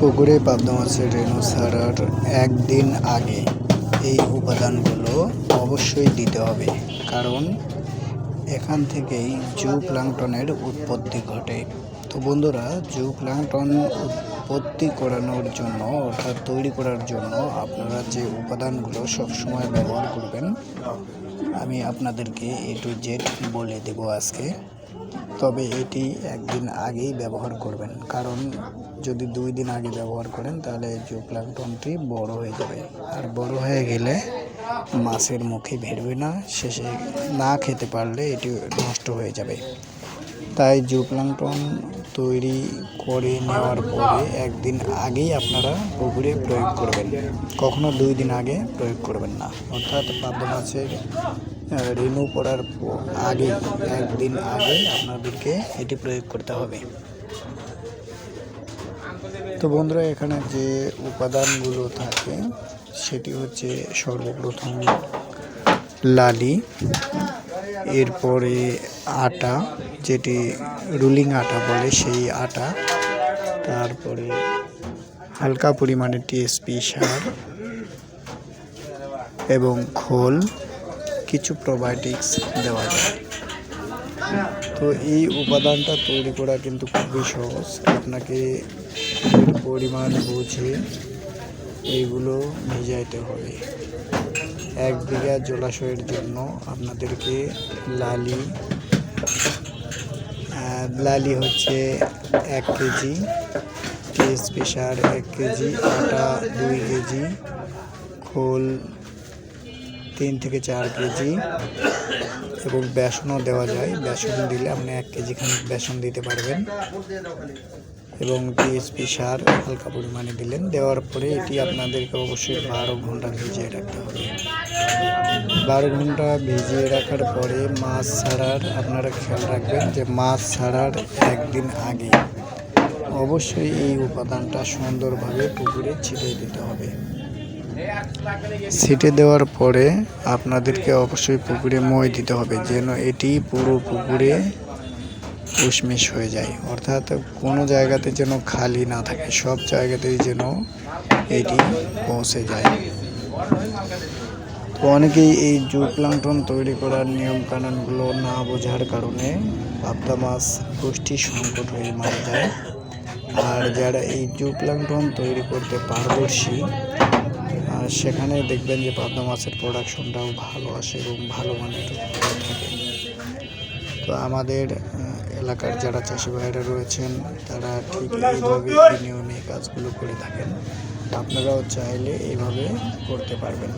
পুকুরে পাবদা মাছের রেণু ছাড়ার একদিন আগে এই উপাদানগুলো অবশ্যই দিতে হবে। কারণ এখান থেকেই জু প্লাঙ্কটনের উৎপত্তি ঘটে। তো বন্ধুরা জু প্লাঙ্কটন উৎপত্তি করানোর জন্য অর্থাৎ তৈরি করার জন্য আপনারা যে উপাদানগুলো সবসময় ব্যবহার করবেন, আমি আপনাদেরকে এ টু জেড বলে দেব আজকে। তবে এটি একদিন আগেই ব্যবহার করবেন। কারণ যদি দুই দিন আগে ব্যবহার করেন, তাহলে জু প্লাঙ্কটনটি বড় হয়ে যাবে। আর বড় হয়ে গেলে মাছের মুখে ভেরবে না, শেষে না খেতে পারলে এটি নষ্ট হয়ে যাবে। তাই জু প্লাঙ্কটন তৈরি করে নেওয়ার পরে একদিন আগেই আপনারা পুকুরে প্রয়োগ করবেন। কখনো দুই দিন আগে প্রয়োগ করবেন না। অর্থাৎ পাবদা মাছের পড়ার প- আগে, একদিন আগে আপনাদেরকে এটি প্রয়োগ করতে হবে। তো বন্ধুরা, এখানে যে উপাদানগুলো থাকে, সেটি হচ্ছে সর্বপ্রথম লালি, এরপরে আটা, যেটি রুলিং আটা বলে সেই আটা, তারপরে হালকা পরিমাণে টিএসপি সার এবং খোল কিছু প্রোবায়োটিক্স দেওয়া যায়। তো এই উপাদানটা তৈরি করা কিন্তু খুবই সহজ। আপনাকে পরিমাণ বুঝে এইগুলো ভিজাইতে হবে। এক বিঘা জলাশয়ের জন্য আপনাদেরকে লালি লালি হচ্ছে এক কেজি টিএসপি সার এক কেজি, আটা দুই কেজি, খোল তিন থেকে চার কেজি এবং বেসনও দেওয়া যায়। বেসন দিলে আপনি এক কেজি খান বেসন দিতে পারবেন। এবং টিএসপি সার হালকা পরিমাণে দিলেন। দেওয়ার পরে এটি আপনাদেরকে অবশ্যই বারো ঘণ্টা ভিজিয়ে রাখতে হবে। বারো ঘণ্টা ভিজিয়ে রাখার পরে মাছ ছাড়ার আপনারা খেয়াল রাখবেন যে মাছ ছাড়ার একদিন আগে অবশ্যই এই উপাদানটা সুন্দরভাবে পুকুরে ছিটিয়ে দিতে হবে। ছিটে দেওয়ার পরে আপনাদেরকে অবশ্যই পুকুরে মই দিতে হবে, যেন এটি পুরো পুকুরে উষ্মিশ হয়ে যায়। অর্থাৎ কোনো জায়গাতে যেন খালি না থাকে, সব জায়গাতেই যেন এটি পৌঁছে যায়। তো অনেকেই এই জু প্লাঙ্কটন তৈরি করার নিয়মকানুনগুলো না বোঝার কারণে পাবদা মাছ পুষ্টি সংকট হয়ে মারা যায়। আর যারা এই জু প্লাঙ্কটন তৈরি করতে পারদর্শী সেখানে দেখবেন যে পাবদা মাছের প্রোডাকশনটাও ভালো আসে এবং ভালো মানের থাকে। তো আমাদের এলাকার যারা চাষি ভাইরা রয়েছেন, তারা ঠিক এইভাবে এই নিয়মে কাজগুলো করে থাকেন। আপনারাও চাইলে এইভাবে করতে পারবেন।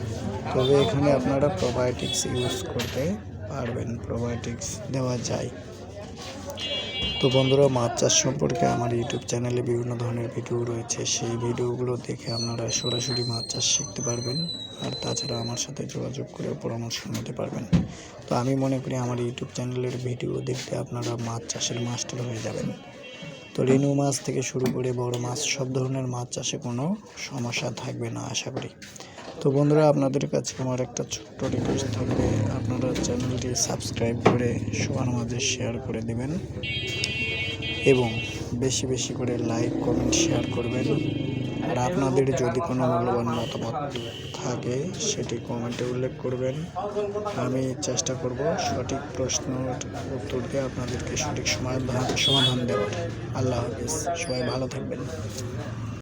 তবে এখানে আপনারা প্রোবায়োটিক্স ইউজ করতে পারবেন। প্রোবায়োটিক্স দেওয়া যায়। তো বন্ধুরা, মাছ চাষ সম্পর্কে আমার ইউটিউব চ্যানেলে বিভিন্ন ধরনের ভিডিও রয়েছে। সেই ভিডিওগুলো দেখে আপনারা সরাসরি মাছ চাষ শিখতে পারবেন আর তাছাড়া আমার সাথে যোগাযোগ করে পরামর্শ নিতে পারবেন। তো আমি মনে করি আমার ইউটিউব চ্যানেলের ভিডিও দেখতে আপনারা মাছ চাষের মাস্টার হয়ে যাবেন। তো রেনু মাছ থেকে শুরু করে বড় মাছ, সব ধরনের মাছ চাষে কোনো সমস্যা থাকবে না, আশা করি। তো বন্ধুরা, আপনাদের কাছে আমার একটা ছোট্ট রিকোয়েস্ট থাকবে। আপনারা চ্যানেলটি সাবস্ক্রাইব করে সবার মাঝে শেয়ার করে দেবেন এবং বেশি বেশি করে লাইক কমেন্ট শেয়ার করবেন। আর আপনাদের যদি কোনো মূল্যবান মতামত থাকে, সেটি কমেন্টে উল্লেখ করবেন। আমি চেষ্টা করব সঠিক প্রশ্নের উত্তর দিয়ে আপনাদেরকে সঠিক সমাধান সমাধান দেওয়ার। আল্লাহ হাফিজ। সবাই ভালো থাকবেন।